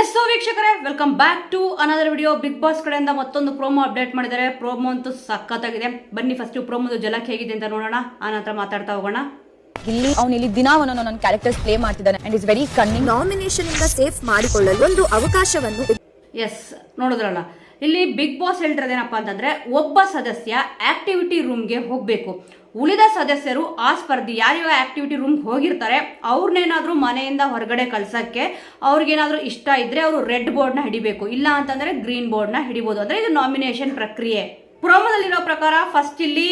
S so ವೀಕ್ಷಕರೇ welcome back to another video Bigg Boss ಕಡೆಯಿಂದ ಮತ್ತೊಂದು ಪ್ರೋಮೋ ಅಪ್ಡೇಟ್ ಮಾಡಿದ್ದಾರೆ. ಪ್ರೋಮೋ ಅಂತೂ ಸಖತ್ತಾಗಿದೆ. ಬನ್ನಿ ಫಸ್ಟ್ ಪ್ರೋಮೋದು ಜಲಕ್ ಹೇಗಿದೆ ಅಂತ ನೋಡೋಣ. ಆ ನಂತರ ಮಾತಾಡ್ತಾ ಹೋಗೋಣ. ಇಲ್ಲಿ ಅವನು ಇಲ್ಲಿ ದಿನ ಅವನನ್ನು ನನ್ನ ಕ್ಯಾರೆಕ್ಟರ್ಸ್ ಪ್ಲೇ ಮಾಡ್ತಿದ್ದಾನೆ and is very cunning nomination ಇಂದ ಸೇಫ್ ಮಾಡಿಕೊಳ್ಳಲು ಒಂದು ಅವಕಾಶವನ್ನು ಎಸ್ ನೋಡಿದ್ರಲ್ಲ. ಇಲ್ಲಿ ಬಿಗ್ ಬಾಸ್ ಹೇಳ್ತಿರೋದೇನಪ್ಪ ಅಂತಂದ್ರೆ ಒಬ್ಬ ಸದಸ್ಯ ಆಕ್ಟಿವಿಟಿ ರೂಮ್ಗೆ ಹೋಗಬೇಕು. ಉಳಿದ ಸದಸ್ಯರು ಆ ಸ್ಪರ್ಧಿ ಯಾರ್ಯಾವ ಆಕ್ಟಿವಿಟಿ ರೂಮ್ಗೆ ಹೋಗಿರ್ತಾರೆ, ಅವ್ರನ್ನೇನಾದ್ರೂ ಮನೆಯಿಂದ ಹೊರಗಡೆ ಕಳ್ಸೋಕ್ಕೆ ಅವ್ರಿಗೇನಾದರೂ ಇಷ್ಟ ಇದ್ರೆ ಅವರು ರೆಡ್ ಬೋರ್ಡ್ನ ಹಿಡಿಬೇಕು. ಇಲ್ಲ ಅಂತಂದ್ರೆ ಗ್ರೀನ್ ಬೋರ್ಡ್ನ ಹಿಡಿಬೋದು. ಅಂದ್ರೆ ಇದು ನಾಮಿನೇಷನ್ ಪ್ರಕ್ರಿಯೆ. ಪ್ರೋಮೋದಲ್ಲಿರೋ ಪ್ರಕಾರ ಫಸ್ಟ್ ಇಲ್ಲಿ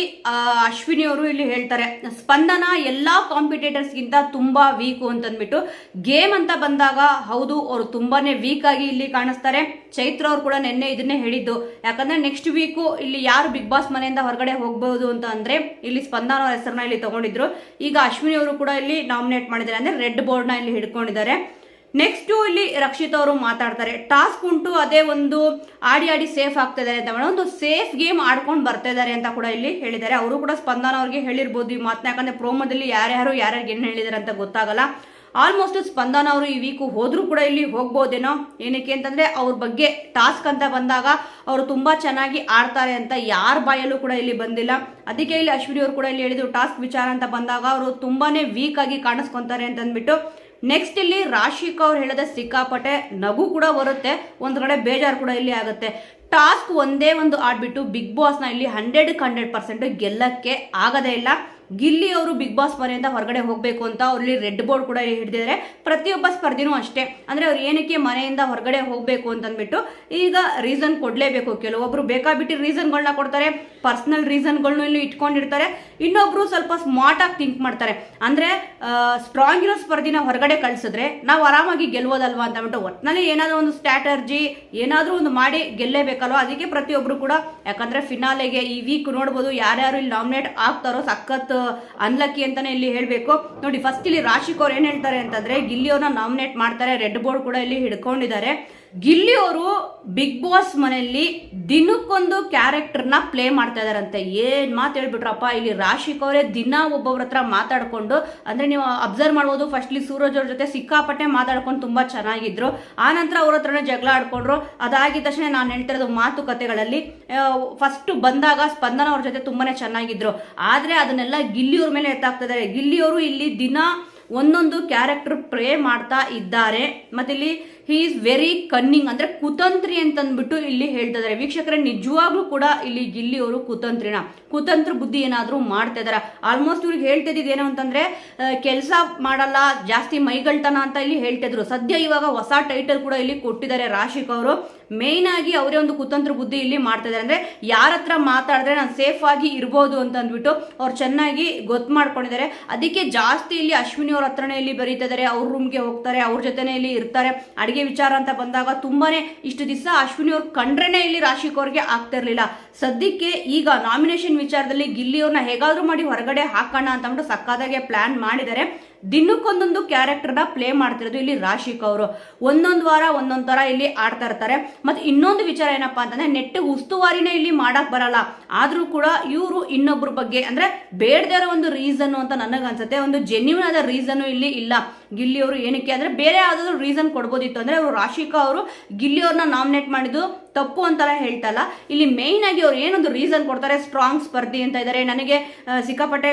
ಅಶ್ವಿನಿ ಅವರು ಇಲ್ಲಿ ಹೇಳ್ತಾರೆ, ಸ್ಪಂದನ ಎಲ್ಲಾ ಕಾಂಪಿಟೇಟರ್ಸ್ಗಿಂತ ತುಂಬಾ ವೀಕು ಅಂತಂದ್ಬಿಟ್ಟು ಗೇಮ್ ಅಂತ ಬಂದಾಗ ಹೌದು, ಅವರು ತುಂಬಾನೇ ವೀಕ್ ಆಗಿ ಇಲ್ಲಿ ಕಾಣಿಸ್ತಾರೆ. ಚೈತ್ರ ಅವ್ರು ಕೂಡ ನಿನ್ನೆ ಇದನ್ನೇ ಹೇಳಿದ್ದು. ಯಾಕಂದ್ರೆ ನೆಕ್ಸ್ಟ್ ವೀಕು ಇಲ್ಲಿ ಯಾರು ಬಿಗ್ ಬಾಸ್ ಮನೆಯಿಂದ ಹೊರಗಡೆ ಹೋಗ್ಬಹುದು ಅಂತ ಅಂದ್ರೆ, ಇಲ್ಲಿ ಸ್ಪಂದನ ಅವ್ರ ಹೆಸರನ್ನ ಇಲ್ಲಿ ತಗೊಂಡಿದ್ರು. ಈಗ ಅಶ್ವಿನಿ ಅವರು ಕೂಡ ಇಲ್ಲಿ ನಾಮಿನೇಟ್ ಮಾಡಿದ್ದಾರೆ. ಅಂದ್ರೆ ರೆಡ್ ಬೋರ್ಡ್ನ ಇಲ್ಲಿ ಹಿಡ್ಕೊಂಡಿದ್ದಾರೆ. ನೆಕ್ಸ್ಟ್ ಇಲ್ಲಿ ರಕ್ಷಿತ್ ಅವರು ಮಾತಾಡ್ತಾರೆ. ಟಾಸ್ಕ್ ಉಂಟು, ಅದೇ ಒಂದು ಆಡಿ ಆಡಿ ಸೇಫ್ ಆಗ್ತಾ ಇದಾರೆ ಅಂತ. ಒಂದು ಸೇಫ್ ಗೇಮ್ ಆಡ್ಕೊಂಡು ಬರ್ತಾ ಇದಾರೆ ಅಂತ ಕೂಡ ಇಲ್ಲಿ ಹೇಳಿದ್ದಾರೆ. ಅವರು ಕೂಡ ಸ್ಪಂದನ ಅವ್ರಿಗೆ ಹೇಳಿರ್ಬೋದು ಈ ಮಾತನ್ನ ಯಾಕಂದ್ರೆ ಪ್ರೋಮೋದಲ್ಲಿ ಯಾರ್ಯಾರು ಯಾರ್ಯಾರಿಗೆ ಏನು ಹೇಳಿದಾರೆ ಅಂತ ಗೊತ್ತಾಗಲ್ಲ. ಆಲ್ಮೋಸ್ಟ್ ಸ್ಪಂದನ ಅವರು ಈ ವೀಕು ಹೋದ್ರೂ ಕೂಡ ಇಲ್ಲಿ ಹೋಗ್ಬೋದೇನೋ ಏನಕ್ಕೆ ಅಂತಂದ್ರೆ ಅವ್ರ ಬಗ್ಗೆ ಟಾಸ್ಕ್ ಅಂತ ಬಂದಾಗ ಅವರು ತುಂಬಾ ಚೆನ್ನಾಗಿ ಆಡ್ತಾರೆ ಅಂತ ಯಾರ ಬಾಯಲ್ಲೂ ಕೂಡ ಇಲ್ಲಿ ಬಂದಿಲ್ಲ. ಅದಕ್ಕೆ ಇಲ್ಲಿ ಅಶ್ವಿನಿ ಅವರು ಕೂಡ ಇಲ್ಲಿ ಹೇಳಿದ್ರು ಟಾಸ್ಕ್ ವಿಚಾರ ಅಂತ ಬಂದಾಗ ಅವರು ತುಂಬಾನೇ ವೀಕ್ ಆಗಿ ಕಾಣಿಸ್ಕೊಂತಾರೆ ಅಂತ ಅಂದ್ಬಿಟ್ಟು ನೆಕ್ಸ್ಟ್ ಇಲ್ಲಿ ರಾಶಿಕ್ ಅವ್ರು ಹೇಳದ ಸಿಕ್ಕಾಪಟ್ಟೆ ನಗು ಕೂಡ ಬರುತ್ತೆ. ಒಂದ್ ಕಡೆ ಬೇಜಾರು ಕೂಡ ಇಲ್ಲಿ ಆಗುತ್ತೆ. ಟಾಸ್ಕ್ ಒಂದೇ ಒಂದು ಆಡ್ಬಿಟ್ಟು ಬಿಗ್ ಬಾಸ್ನ ಇಲ್ಲಿ ಹಂಡ್ರೆಡ್ ಹಂಡ್ರೆಡ್ ಪರ್ಸೆಂಟ್ ಗೆಲ್ಲಕ್ಕೆ ಆಗದೇ ಇಲ್ಲ. ಗಿಲ್ಲಿ ಅವರು ಬಿಗ್ ಬಾಸ್ ಮನೆಯಿಂದ ಹೊರಗಡೆ ಹೋಗಬೇಕು ಅಂತ ಅವ್ರಲ್ಲಿ ರೆಡ್ ಬೋರ್ಡ್ ಕೂಡ ಹಿಡಿದಿದ್ದಾರೆ. ಪ್ರತಿಯೊಬ್ಬ ಸ್ಪರ್ಧಿನೂ ಅಷ್ಟೇ. ಅಂದರೆ ಅವ್ರು ಏನಕ್ಕೆ ಮನೆಯಿಂದ ಹೊರಗಡೆ ಹೋಗಬೇಕು ಅಂತಂದ್ಬಿಟ್ಟು ಈಗ ರೀಸನ್ ಕೊಡಲೇಬೇಕು. ಕೆಲವೊಬ್ಬರು ಬೇಕಾಬಿಟ್ಟು ರೀಸನ್ಗಳನ್ನ ಕೊಡ್ತಾರೆ ಪರ್ಸ್ನಲ್ ರೀಸನ್ಗಳನ್ನೂ ಇಲ್ಲಿ ಇಟ್ಕೊಂಡಿರ್ತಾರೆ. ಇನ್ನೊಬ್ರು ಸ್ವಲ್ಪ ಸ್ಮಾರ್ಟ್ ಆಗಿ ಥಿಂಕ್ ಮಾಡ್ತಾರೆ. ಅಂದರೆ ಸ್ಟ್ರಾಂಗ್ ಇರೋ ಸ್ಪರ್ಧಿನ ಹೊರಗಡೆ ಕಳಿಸಿದ್ರೆ ನಾವು ಆರಾಮಾಗಿ ಗೆಲ್ಲೋದಲ್ವಾ ಅಂತ ಅಂದ್ಬಿಟ್ಟು ಒಟ್ಟಿನಲ್ಲಿ ಏನಾದರೂ ಒಂದು ಸ್ಟ್ರಾಟರ್ಜಿ ಏನಾದರೂ ಒಂದು ಮಾಡಿ ಗೆಲ್ಲೇಬೇಕಲ್ವ? ಅದಕ್ಕೆ ಪ್ರತಿಯೊಬ್ಬರು ಕೂಡ ಯಾಕಂದರೆ ಫಿನಾಲೆಗೆ ಈ ವೀಕ್ ನೋಡ್ಬೋದು ಯಾರ್ಯಾರು ಇಲ್ಲಿ ನಾಮಿನೇಟ್ ಆಗ್ತಾರೋ ಸಖತ್ ಅನ್ಲಕ್ಕಿ ಅಂತಾನೆ ಇಲ್ಲಿ ಹೇಳಬೇಕು. ನೋಡಿ ಫಸ್ಟ್ ಇಲ್ಲಿ ರಾಶಿಕ್ ಅವ್ರು ಏನು ಹೇಳ್ತಾರೆ ಅಂತಂದ್ರೆ ಗಿಲ್ಲಿ ಅವ್ರನ್ನ ನಾಮಿನೇಟ್ ಮಾಡ್ತಾರೆ ರೆಡ್ ಬೋರ್ಡ್ ಕೂಡ ಇಲ್ಲಿ ಹಿಡ್ಕೊಂಡಿದ್ದಾರೆ. ಗಿಲ್ಲಿ ಅವರು ಬಿಗ್ ಬಾಸ್ ಮನೆಯಲ್ಲಿ ದಿನಕ್ಕೊಂದು ಕ್ಯಾರೆಕ್ಟರ್ನ ಪ್ಲೇ ಮಾಡ್ತಾ ಇದಾರಂತೆ ಏನ್ ಮಾತು ಹೇಳ್ಬಿಟ್ರಪ್ಪ, ಇಲ್ಲಿ ರಾಶಿಕ್ ಅವರೇ ದಿನ ಒಬ್ಬೊಬ್ರ ಹತ್ರ ಮಾತಾಡ್ಕೊಂಡು, ಅಂದ್ರೆ ನೀವು ಅಬ್ಸರ್ವ್ ಮಾಡ್ಬೋದು, ಫಸ್ಟ್ಲಿ ಸೂರಜ್ ಅವ್ರ ಜೊತೆ ಸಿಕ್ಕಾಪಟ್ಟೆ ಮಾತಾಡ್ಕೊಂಡು ತುಂಬಾ ಚೆನ್ನಾಗಿದ್ರು. ಆ ನಂತರ ಅವ್ರ ಹತ್ರನೇ ಜಗಳ ಆಡ್ಕೊಂಡ್ರು. ಅದಾಗಿದ ತಕ್ಷಣ ನಾನು ಹೇಳ್ತಿರೋದು ಮಾತುಕತೆಗಳಲ್ಲಿ ಫಸ್ಟ್ ಬಂದಾಗ ಸ್ಪಂದನ ಅವ್ರ ಜೊತೆ ತುಂಬಾನೇ ಚೆನ್ನಾಗಿದ್ರು. ಆದ್ರೆ ಅದನ್ನೆಲ್ಲ ಗಿಲ್ಲಿಯವ್ರ ಮೇಲೆ ಎತ್ತಾಕ್ತಿದ್ದಾರೆ ಗಿಲ್ಲಿಯವರು ಇಲ್ಲಿ ದಿನ ಒಂದೊಂದು ಕ್ಯಾರೆಕ್ಟರ್ ಪ್ರೇ ಮಾಡ್ತಾ ಇದ್ದಾರೆ. ಮತ್ತೆ ಇಲ್ಲಿ ಹಿ ಈಸ್ ವೆರಿ ಕನ್ನಿಂಗ್ ಅಂದ್ರೆ ಕುತಂತ್ರಿ ಅಂತಂದ್ಬಿಟ್ಟು ಇಲ್ಲಿ ಹೇಳ್ತಾ ಇದಾರೆ ವೀಕ್ಷಕರೇ, ನಿಜವಾಗ್ಲೂ ಕೂಡ ಇಲ್ಲಿ ಗಿಲ್ಲಿ ಅವರು ಕುತಂತ್ರಿನ. ಕುತಂತ್ರ ಬುದ್ಧಿ ಏನಾದ್ರೂ ಮಾಡ್ತಾ ಇದಾರೆ ಆಲ್ಮೋಸ್ಟ್ ಇವ್ರಿಗೆ ಹೇಳ್ತಾ ಇದ್ದಿದ್ದೇನು ಅಂತಂದ್ರೆ ಕೆಲಸ ಮಾಡಲ್ಲ, ಜಾಸ್ತಿ ಮೈಗಳ್ತನ ಅಂತ ಇಲ್ಲಿ ಹೇಳ್ತಾ ಇದ್ರು. ಸದ್ಯ ಇವಾಗ ಹೊಸ ಟೈಟಲ್ ಕೂಡ ಇಲ್ಲಿ ಕೊಟ್ಟಿದ್ದಾರೆ ರಾಶಿಕ್ ಅವರು. ಮೇನ್ ಆಗಿ ಅವರೇ ಒಂದು ಕುತಂತ್ರ ಬುದ್ಧಿ ಇಲ್ಲಿ ಮಾಡ್ತಾ ಇದ್ದಾರೆ. ಅಂದ್ರೆ ಯಾರ ಹತ್ರ ಮಾತಾಡಿದ್ರೆ ನಾನು ಸೇಫ್ ಆಗಿ ಇರ್ಬೋದು ಅಂತ ಅಂದ್ಬಿಟ್ಟು ಅವ್ರು ಚೆನ್ನಾಗಿ ಗೊತ್ತು ಮಾಡ್ಕೊಂಡಿದ್ದಾರೆ. ಅದಕ್ಕೆ ಜಾಸ್ತಿ ಇಲ್ಲಿ ಅಶ್ವಿನಿ ಅವ್ರ ಹತ್ರನೇ ಇಲ್ಲಿ ಬರೀತಾ ಇದ್ದಾರೆ. ಅವ್ರ ರೂಮ್ಗೆ ಹೋಗ್ತಾರೆ, ಅವ್ರ ಜೊತೆನೇ ಇಲ್ಲಿ ಇರ್ತಾರೆ. ಅಡಿಗೆ ವಿಚಾರ ಅಂತ ಬಂದಾಗ ತುಂಬಾನೇ ಇಷ್ಟು ದಿವಸ ಅಶ್ವಿನಿ ಅವ್ರು ಕಂಡ್ರೇನೆ ಇಲ್ಲಿ ರಾಶಿಕ್ ಅವ್ರಿಗೆ ಆಗ್ತಾ ಇರ್ಲಿಲ್ಲ. ಸದ್ಯಕ್ಕೆ ಈಗ ನಾಮಿನೇಷನ್ ವಿಚಾರದಲ್ಲಿ ಗಿಲ್ಲಿ ಅವ್ರನ್ನ ಹೇಗಾದ್ರೂ ಮಾಡಿ ಹೊರಗಡೆ ಹಾಕೋಣ ಅಂತ ಅಂದ್ಬಿಟ್ಟು ಸಕ್ಕದಾಗೆ ಪ್ಲಾನ್ ಮಾಡಿದ್ದಾರೆ. ದಿನಕ್ಕೊಂದೊಂದು ಕ್ಯಾರೆಕ್ಟರ್ನ ಪ್ಲೇ ಮಾಡ್ತಿರೋದು ಇಲ್ಲಿ ರಾಶಿಕ್ ಅವರು. ಒಂದೊಂದು ವಾರ, ಒಂದೊಂದು ತರ ಇಲ್ಲಿ ಆಡ್ತಾ ಇರ್ತಾರೆ. ಮತ್ತೆ ಇನ್ನೊಂದು ವಿಚಾರ ಏನಪ್ಪಾ ಅಂತಂದ್ರೆ ನೆಟ್ಟು ಉಸ್ತುವಾರಿನೇ ಇಲ್ಲಿ ಮಾಡಕ್ ಬರಲ್ಲ. ಆದರೂ ಕೂಡ ಇವರು ಇನ್ನೊಬ್ಬರ ಬಗ್ಗೆ ಅಂದ್ರೆ ಬೇಡದೇ ಇರೋ ಒಂದು ರೀಸನ್ ಅಂತ ನನಗೆ ಅನ್ಸುತ್ತೆ ಒಂದು ಜೆನ್ಯೂನ್ ಆದ ರೀಸನ್ ಇಲ್ಲಿ ಇಲ್ಲ. ಗಿಲ್ಲಿ ಅವರು ಏನಕ್ಕೆ ಅಂದ್ರೆ ಬೇರೆ ಯಾವ್ದಾದ್ರು ರೀಸನ್ ಕೊಡ್ಬೋದಿತ್ತು ಅಂದ್ರೆ ಅವರು ರಾಶಿಕಾ ಅವರು ಗಿಲ್ಲಿ ಅವ್ರನ್ನ ನಾಮಿನೇಟ್ ಮಾಡಿದ್ದು ತಪ್ಪು ಅಂತೆಲ್ಲ ಹೇಳ್ತಲ್ಲ. ಇಲ್ಲಿ ಮೇಯ್ನ್ ಆಗಿ ಅವ್ರು ಏನೊಂದು ರೀಸನ್ ಕೊಡ್ತಾರೆ? ಸ್ಟ್ರಾಂಗ್ ಸ್ಪರ್ಧಿ ಅಂತ ಇದ್ದಾರೆ ನನಗೆ ಸಿಕ್ಕಾಪಟ್ಟೆ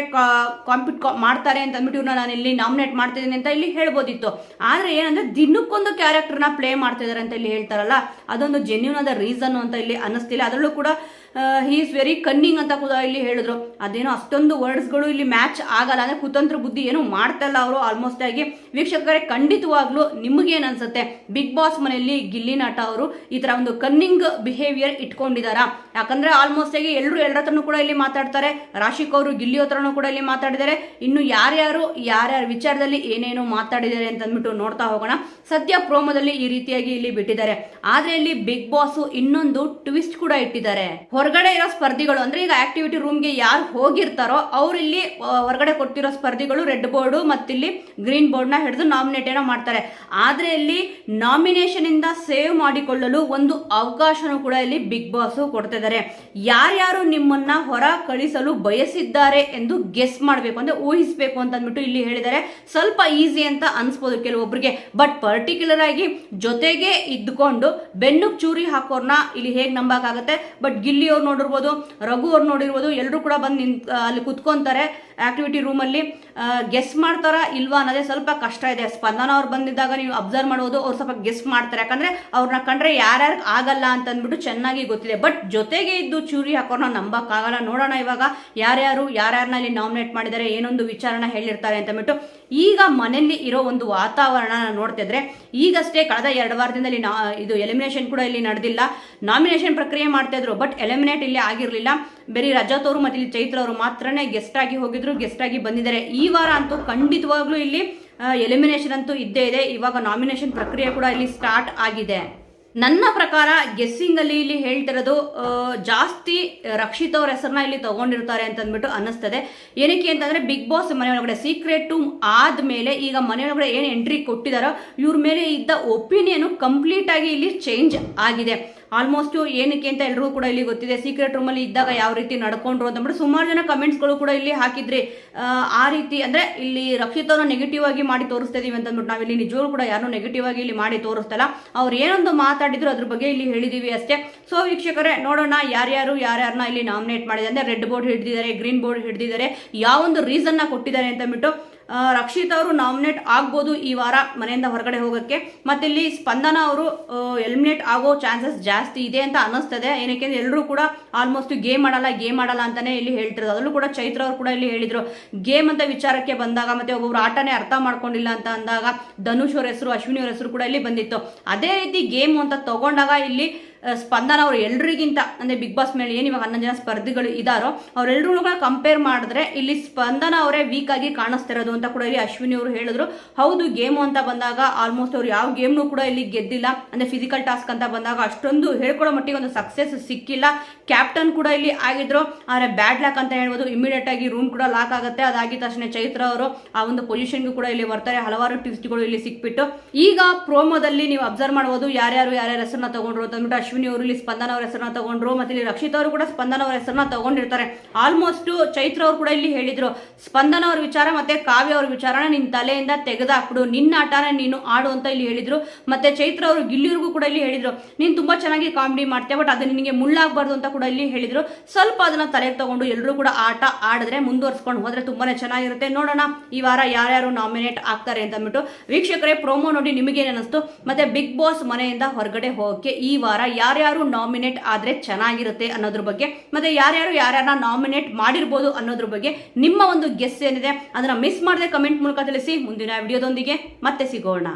ಕಾಂಪಿಟ್ ಮಾಡ್ತಾರೆ ಅಂತ ಅಂದ್ಬಿಟ್ಟು ಇವ್ರನ್ನ ನಾನು ಇಲ್ಲಿ ನಾಮಿನೇಟ್ ಮಾಡ್ತಿದ್ದೀನಿ ಅಂತ ಇಲ್ಲಿ ಹೇಳ್ಬೋದಿತ್ತು. ಆದ್ರೆ ಏನಂದ್ರೆ ದಿನಕ್ಕೊಂದು ಕ್ಯಾರೆಕ್ಟರ್ನ ಪ್ಲೇ ಮಾಡ್ತಿದ್ದಾರೆ ಅಂತ ಇಲ್ಲಿ ಹೇಳ್ತಾರಲ್ಲ. ಅದೊಂದು ಜೆನ್ಯೂನ್ ಆದ ರೀಸನ್ ಅಂತ ಇಲ್ಲಿ ಅನ್ನಿಸ್ತಿಲ್ಲ. ಅದರಲ್ಲೂ ಕೂಡ ಹಿ ಈಸ್ ವೆರಿ ಕನ್ನಿಂಗ್ ಅಂತ ಕೂಡ ಇಲ್ಲಿ ಹೇಳಿದ್ರು. ಅದೇನೋ ಅಷ್ಟೊಂದು ವರ್ಡ್ಸ್ಗಳು ಇಲ್ಲಿ ಮ್ಯಾಚ್ ಆಗಲ್ಲ. ಅಂದ್ರೆ ಕುತಂತ್ರ ಬುದ್ಧಿ ಏನು ಮಾಡ್ತಲ್ಲ ಅವರು ಆಲ್ಮೋಸ್ಟ್ ಆಗಿ. ವೀಕ್ಷಕರೇ, ಖಂಡಿತವಾಗ್ಲೂ ನಿಮಗೇನು ಅನ್ಸುತ್ತೆ? ಬಿಗ್ ಬಾಸ್ ಮನೆಯಲ್ಲಿ ಗಿಲ್ಲಿ ನಾಟ ಅವರು ಈ ತರ ಒಂದು ಕನ್ನಿಂಗ್ ಬಿಹೇವಿಯರ್ ಇಟ್ಕೊಂಡಿದಾರಾ. ಯಾಕಂದ್ರೆ ಆಲ್ಮೋಸ್ಟ್ ಆಗಿ ಎಲ್ಲರೂ ಎಲ್ಲರ ಹತ್ರನೂ ಕೂಡ ಇಲ್ಲಿ ಮಾತಾಡ್ತಾರೆ. ರಾಶಿಕ್ ಅವರು ಗಿಲ್ಲಿ ಹತ್ರನೂ ಕೂಡ ಇಲ್ಲಿ ಮಾತಾಡಿದ್ದಾರೆ. ಇನ್ನು ಯಾರ್ಯಾರು, ಯಾರ್ಯಾರ ವಿಚಾರದಲ್ಲಿ ಏನೇನು ಮಾತಾಡಿದ್ದಾರೆ ಅಂತ ಅಂದ್ಬಿಟ್ಟು ನೋಡ್ತಾ ಹೋಗೋಣ. ಸದ್ಯ ಪ್ರೋಮೋದಲ್ಲಿ ಈ ರೀತಿಯಾಗಿ ಇಲ್ಲಿ ಬಿಟ್ಟಿದ್ದಾರೆ. ಆದ್ರೆ ಇಲ್ಲಿ ಬಿಗ್ ಬಾಸ್ ಇನ್ನೊಂದು ಟ್ವಿಸ್ಟ್ ಕೂಡ ಇಟ್ಟಿದ್ದಾರೆ. ಹೊರಗಡೆ ಇರೋ ಸ್ಪರ್ಧಿಗಳು, ಅಂದ್ರೆ ಈಗ ಆಕ್ಟಿವಿಟಿ ರೂಮ್ಗೆ ಯಾರು ಹೋಗಿರ್ತಾರೋ ಅವ್ರು ಇಲ್ಲಿ ಹೊರಗಡೆ ಕೊಟ್ಟಿರೋ ಸ್ಪರ್ಧಿಗಳು ರೆಡ್ ಬೋರ್ಡು ಮತ್ತಿಲ್ಲಿ ಗ್ರೀನ್ ಬೋರ್ಡ್ನ ಹಿಡಿದು ನಾಮಿನೇಟ್ ಏನೋ ಮಾಡ್ತಾರೆ. ಆದ್ರೆ ಇಲ್ಲಿ ನಾಮಿನೇಷನಿಂದ ಸೇವ್ ಮಾಡಿಕೊಳ್ಳಲು ಒಂದು ಅವಕಾಶನೂ ಕೂಡ ಇಲ್ಲಿ ಬಿಗ್ ಬಾಸ್ ಕೊಡ್ತಿದ್ದಾರೆ. ಯಾರ್ಯಾರು ನಿಮ್ಮನ್ನ ಹೊರ ಕಳಿಸಲು ಬಯಸಿದ್ದಾರೆ ಎಂದು ಗೆಸ್ ಮಾಡಬೇಕು, ಅಂದ್ರೆ ಊಹಿಸಬೇಕು ಅಂತ ಅಂದ್ಬಿಟ್ಟು ಇಲ್ಲಿ ಹೇಳಿದ್ದಾರೆ. ಸ್ವಲ್ಪ ಈಸಿ ಅಂತ ಅನಿಸ್ಬೋದು ಕೆಲವೊಬ್ಬರಿಗೆ ಬಟ್ ಪರ್ಟಿಕ್ಯುಲರ್ ಆಗಿ ಜೊತೆಗೆ ಇದ್ದುಕೊಂಡು ಬೆನ್ನು ಚೂರಿ ಹಾಕೋರ್ನ ಇಲ್ಲಿ ಹೇಗೆ ನಂಬಕ್ಕಾಗತ್ತೆ ಬಟ್ ಗಿಲ್ಲಿ ಅವ್ರು ನೋಡಿರ್ಬೋದು ರಘು ಅವ್ರು ನೋಡಿರ್ಬೋದು ಎಲ್ಲರೂ ಕೂಡ ಬಂದು ನಿಂತ್ ಅಲ್ಲಿ ಕುತ್ಕೊಂತಾರೆ ಆಕ್ಟಿವಿಟಿ ರೂಮಲ್ಲಿ ಗೆಸ್ ಮಾಡ್ತಾರಾ ಇಲ್ವಾ ಅನ್ನೋದೇ ಸ್ವಲ್ಪ ಕಷ್ಟ ಇದೆ. ಸ್ಪಂದನ ಅವ್ರು ಬಂದಿದ್ದಾಗ ನೀವು ಅಬ್ಸರ್ವ್ ಮಾಡೋದು ಅವ್ರು ಸ್ವಲ್ಪ ಗೆಸ್ ಮಾಡ್ತಾರೆ. ಯಾಕಂದ್ರೆ ಅವ್ರನ್ನ ಕಂಡ್ರೆ ಯಾರ್ಯಾರು ಆಗಲ್ಲ ಅಂತ ಅಂದ್ಬಿಟ್ಟು ಚೆನ್ನಾಗಿ ಗೊತ್ತಿದೆ. ಬಟ್ ಜೊತೆಗೆ ಇದ್ದು ಚೂರಿ ಹಾಕೋರ್ನ ನಂಬಕ್ಕಾಗಲ್ಲ. ನೋಡೋಣ ಇವಾಗ ಯಾರ್ಯಾರು ಯಾರ್ಯಾರನ್ನ ಇಲ್ಲಿ ನಾಮಿನೇಟ್ ಮಾಡಿದ್ದಾರೆ, ಏನೊಂದು ವಿಚಾರನ ಹೇಳಿರ್ತಾರೆ ಅಂತ ಅಂದ್ಬಿಟ್ಟು ಈಗ ಮನೆಯಲ್ಲಿ ಇರೋ ಒಂದು ವಾತಾವರಣ ನೋಡ್ತಿದ್ರೆ ಈಗಷ್ಟೇ ಕಳೆದ ಎರಡು ವಾರದಿಂದ ಇಲ್ಲಿ ನಾ, ಇದು ಎಲಿಮಿನೇಷನ್ ಕೂಡ ಇಲ್ಲಿ ನಡೆದಿಲ್ಲ. ನಾಮಿನೇಷನ್ ಪ್ರಕ್ರಿಯೆ ಮಾಡ್ತಾ ಇದ್ರು ಬಟ್ ಎಲಿಮಿನೇಟ್ ಇಲ್ಲಿ ಆಗಿರಲಿಲ್ಲ. ಬರೀ ರಜಾತ್ ಅವರು ಮತ್ತೆ ಇಲ್ಲಿ ಚೈತ್ರ ಅವರು ಮಾತ್ರನೇ ಗೆಸ್ಟ್ ಆಗಿ ಹೋಗಿದ್ರು ಗೆಸ್ಟ್ ಆಗಿ ಬಂದಿದ್ದಾರೆ. ಈ ವಾರ ಅಂತೂ ಖಂಡಿತವಾಗ್ಲೂ ಇಲ್ಲಿ ಎಲಿಮಿನೇಷನ್ ಅಂತೂ ಇದ್ದೇ ಇದೆ. ಇವಾಗ ನಾಮಿನೇಷನ್ ಪ್ರಕ್ರಿಯೆ ಕೂಡ ಇಲ್ಲಿ ಸ್ಟಾರ್ಟ್ ಆಗಿದೆ. ನನ್ನ ಪ್ರಕಾರ ಗೆಸ್ಸಿಂಗ್ ಅಲ್ಲಿ ಇಲ್ಲಿ ಹೇಳ್ತಿರೋದು ಜಾಸ್ತಿ ರಕ್ಷಿತ್ ಅವ್ರ ಹೆಸರನ್ನ ಇಲ್ಲಿ ತಗೊಂಡಿರ್ತಾರೆ ಅಂತ ಅಂದ್ಬಿಟ್ಟು ಅನ್ನಿಸ್ತದೆ. ಏನಕ್ಕೆ ಅಂತಂದ್ರೆ ಬಿಗ್ ಬಾಸ್ ಮನೆ ಒಳಗಡೆ ಸೀಕ್ರೆಟ್ ಟೂಮ್ ಆದ್ಮೇಲೆ ಈಗ ಮನೆ ಒಳಗಡೆ ಏನು ಎಂಟ್ರಿ ಕೊಟ್ಟಿದಾರೋ, ಇವ್ರ ಮೇಲೆ ಇದ್ದ ಒಪಿನಿಯನ್ ಕಂಪ್ಲೀಟ್ ಆಗಿ ಇಲ್ಲಿ ಚೇಂಜ್ ಆಗಿದೆ. ಆಲ್ಮೋಸ್ಟ್ ಏನಕ್ಕೆ ಅಂತ ಎಲ್ರಿಗೂ ಕೂಡ ಇಲ್ಲಿ ಗೊತ್ತಿದೆ. ಸೀಕ್ರೆಟ್ ರೂಮಲ್ಲಿ ಇದ್ದಾಗ ಯಾವ ರೀತಿ ನಡ್ಕೊಂಡ್ರು ಅಂತಂದ್ಬಿಟ್ಟು ಸುಮಾರು ಜನ ಕಮೆಂಟ್ಸ್ಗಳು ಕೂಡ ಇಲ್ಲಿ ಹಾಕಿದ್ರಿ ಆ, ರೀತಿ ಅಂದ್ರೆ ಇಲ್ಲಿ ರಕ್ಷಿತ್ ಅವ್ರನ್ನ ನೆಗೆಟಿವ್ ಆಗಿ ಮಾಡಿ ತೋರಿಸ್ತಾ ಇದೀವಿ ಅಂತಂದ್ಬಿಟ್ಟು ನಾವಿಲ್ಲಿ ನಿಜವೂ ಕೂಡ ಯಾರು ನೆಗೆಟಿವ್ ಆಗಿ ಇಲ್ಲಿ ಮಾಡಿ ತೋರಿಸ್ತಲ್ಲ. ಅವ್ರು ಏನೊಂದು ಮಾತಾಡಿದ್ರು ಅದ್ರ ಬಗ್ಗೆ ಇಲ್ಲಿ ಹೇಳಿದೀವಿ ಅಷ್ಟೇ. ಸೊ ವೀಕ್ಷಕರೇ ನೋಡೋಣ ಯಾರ್ಯಾರು ಯಾರ್ಯಾರನ್ನ ಇಲ್ಲಿ ನಾಮಿನೇಟ್ ಮಾಡಿದೆ ಅಂದ್ರೆ ರೆಡ್ ಬೋರ್ಡ್ ಹಿಡಿದಿದ್ದಾರೆ ಗ್ರೀನ್ ಬೋರ್ಡ್ ಹಿಡಿದಿದ್ದಾರೆ ಯಾವೊಂದು ರೀಸನ್ನ ಕೊಟ್ಟಿದ್ದಾರೆ ಅಂತ ಅಂದ್ಬಿಟ್ಟು ಆ, ರಕ್ಷಿತ್ ಅವರು ನಾಮಿನೇಟ್ ಆಗ್ಬೋದು ಈ ವಾರ ಮನೆಯಿಂದ ಹೊರಗಡೆ ಹೋಗೋಕ್ಕೆ. ಮತ್ತೆ ಇಲ್ಲಿ ಸ್ಪಂದನ ಅವರು ಎಲಿಮಿನೇಟ್ ಆಗೋ ಚಾನ್ಸಸ್ ಜಾಸ್ತಿ ಇದೆ ಅಂತ ಅನ್ನಿಸ್ತದೆ. ಏನಕ್ಕೆ ಎಲ್ಲರೂ ಕೂಡ ಆಲ್ಮೋಸ್ಟ್ ಗೇಮ್ ಮಾಡಲ್ಲ ಗೇಮ್ ಮಾಡಲ್ಲ ಅಂತಲೇ ಇಲ್ಲಿ ಹೇಳ್ತಿರೋದು. ಅದರಲ್ಲೂ ಕೂಡ ಚೈತ್ರ ಅವರು ಕೂಡ ಇಲ್ಲಿ ಹೇಳಿದರು, ಗೇಮ್ ಅಂತ ವಿಚಾರಕ್ಕೆ ಬಂದಾಗ ಮತ್ತೆ ಒಬ್ಬೊಬ್ರು ಆಟನೇ ಅರ್ಥ ಮಾಡ್ಕೊಂಡಿಲ್ಲ ಅಂತ ಅಂದಾಗ ಧನುಷ್ ಅವ್ರ ಹೆಸರು, ಅಶ್ವಿನಿ ಅವ್ರ ಹೆಸರು ಕೂಡ ಇಲ್ಲಿ ಬಂದಿತ್ತು. ಅದೇ ರೀತಿ ಗೇಮ್ ಅಂತ ತಗೊಂಡಾಗ ಇಲ್ಲಿ ಸ್ಪಂದನ ಅವರು ಎಲ್ರಿಗಿಂತ, ಅಂದ್ರೆ ಬಿಗ್ ಬಾಸ್ ಮೇಲೆ ಏನು ಇವಾಗ ಹನ್ನೊಂದು ಜನ ಸ್ಪರ್ಧಿಗಳು ಇದಾರೋ ಅವರೆಲ್ಲರೂ ಕಂಪೇರ್ ಮಾಡಿದ್ರೆ ಇಲ್ಲಿ ಸ್ಪಂದನ ಅವರೇ ವೀಕ್ ಆಗಿ ಕಾಣಿಸ್ತಿರೋದು ಅಂತ ಕೂಡ ಇಲ್ಲಿ ಅಶ್ವಿನಿ ಅವರು ಹೇಳಿದ್ರು. ಹೌದು ಗೇಮು ಅಂತ ಬಂದಾಗ ಆಲ್ಮೋಸ್ಟ್ ಅವ್ರು ಯಾವ ಗೇಮ್ನು ಕೂಡ ಇಲ್ಲಿ ಗೆದ್ದಿಲ್ಲ. ಅಂದ್ರೆ ಫಿಸಿಕಲ್ ಟಾಸ್ಕ್ ಅಂತ ಬಂದಾಗ ಅಷ್ಟೊಂದು ಹೇಳ್ಕೊಳ್ಳೋ ಮಟ್ಟಿಗೆ ಒಂದು ಸಕ್ಸಸ್ ಸಿಕ್ಕಿಲ್ಲ. ಕ್ಯಾಪ್ಟನ್ ಕೂಡ ಇಲ್ಲಿ ಆಗಿದ್ರು. ಆದರೆ ಬ್ಯಾಡ್ ಲಾಕ್ ಅಂತ ಹೇಳ್ಬೋದು. ಇಮಿಡಿಯೇಟ್ ಆಗಿ ರೂಮ್ ಕೂಡ ಲಾಕ್ ಆಗುತ್ತೆ. ಅದಾಗಿದ ತಕ್ಷಣ ಚೈತ್ರ ಅವರು ಆ ಒಂದು ಪೊಸಿಷನ್ಗೂ ಕೂಡ ಇಲ್ಲಿ ಬರ್ತಾರೆ. ಹಲವಾರು ಟಿಪ್ಸ್ಗಳು ಇಲ್ಲಿ ಸಿಕ್ಬಿಟ್ಟು. ಈಗ ಪ್ರೋಮೋದಲ್ಲಿ ನೀವು ಅಬ್ಸರ್ವ್ ಮಾಡ್ಬೋದು ಯಾರ್ಯಾರು ಯಾರ್ಯಾರ ಹೆಸರನ್ನ ತಗೊಂಡ್ರು ಅಂತ ಅಂದ್ಬಿಟ್ಟು ಅಶ್ವಿನಿ ಅವರು ಇಲ್ಲಿ ಸ್ಪಂದನ ಅವರ ಹೆಸರನ್ನ ತಗೊಂಡ್ರು, ಮತ್ತೆ ಇಲ್ಲಿ ರಕ್ಷಿತ್ ಅವರು ಕೂಡ ಸ್ಪಂದನ ಅವರ ಹೆಸರನ್ನ ತಗೊಂಡಿರ್ತಾರೆ. ಆಲ್ಮೋಸ್ಟ್ ಚೈತ್ರ ಅವರು ಕೂಡ ಇಲ್ಲಿ ಹೇಳಿದ್ರು, ಸ್ಪಂದನ ಅವ್ರ ವಿಚಾರ ಮತ್ತೆ ಕಾವ್ಯ ಅವ್ರ ವಿಚಾರನ ನಿನ್ ತಲೆಯಿಂದ ತೆಗೆದಾಕ್ಬಿಡು, ನಿನ್ನ ಆಟನ ನೀನು ಆಡು ಅಂತ ಇಲ್ಲಿ ಹೇಳಿದ್ರು. ಮತ್ತೆ ಚೈತ್ರ ಅವರು ಗಿಲ್ಲಿಯವ್ರಿಗೂ ಕೂಡ ಇಲ್ಲಿ ಹೇಳಿದ್ರು, ನೀನ್ ತುಂಬಾ ಚೆನ್ನಾಗಿ ಕಾಮಿಡಿ ಮಾಡ್ತೀಯ ಬಟ್ ಅದು ನಿನಗೆ ಮುಳ್ಳಾಗಬಾರ್ದು ಅಂತ ಕೂಡ ಇಲ್ಲಿ ಹೇಳಿದ್ರು. ಸ್ವಲ್ಪ ಅದನ್ನ ತಲೆಗೆ ತಗೊಂಡು ಎಲ್ಲರೂ ಕೂಡ ಆಟ ಆಡಿದ್ರೆ ಮುಂದುವರ್ಸ್ಕೊಂಡು ಹೋದ್ರೆ ತುಂಬಾನೇ ಚೆನ್ನಾಗಿರುತ್ತೆ. ನೋಡೋಣ ಈ ವಾರ ಯಾರ್ಯಾರು ನಾಮಿನೇಟ್ ಆಗ್ತಾರೆ ಅಂತ ಅಂದ್ಬಿಟ್ಟು, ವೀಕ್ಷಕರೇ ಪ್ರೋಮೋ ನೋಡಿ ನಿಮಗೇನು ಅನಿಸ್ತು? ಮತ್ತೆ ಬಿಗ್ ಬಾಸ್ ಮನೆಯಿಂದ ಹೊರಗಡೆ ಹೋಗಕ್ಕೆ ಈ ವಾರ ಯಾರ್ಯಾರು ನಾಮಿನೇಟ್ ಆದರೆ ಚೆನ್ನಾಗಿರುತ್ತೆ ಅನ್ನೋದ್ರ ಬಗ್ಗೆ, ಮತ್ತೆ ಯಾರ್ಯಾರು ಯಾರ್ಯಾರನ್ನ ನಾಮಿನೇಟ್ ಮಾಡಿರ್ಬೋದು ಅನ್ನೋದ್ರ ಬಗ್ಗೆ ನಿಮ್ಮ ಒಂದು ಗೆಸ್ ಏನಿದೆ, ಅದನ್ನು ಮಿಸ್ ಮಾಡದೆ ಕಮೆಂಟ್ ಮೂಲಕ ತಿಳಿಸಿ. ಮುಂದಿನ ವಿಡಿಯೋದೊಂದಿಗೆ ಮತ್ತೆ ಸಿಗೋಣ.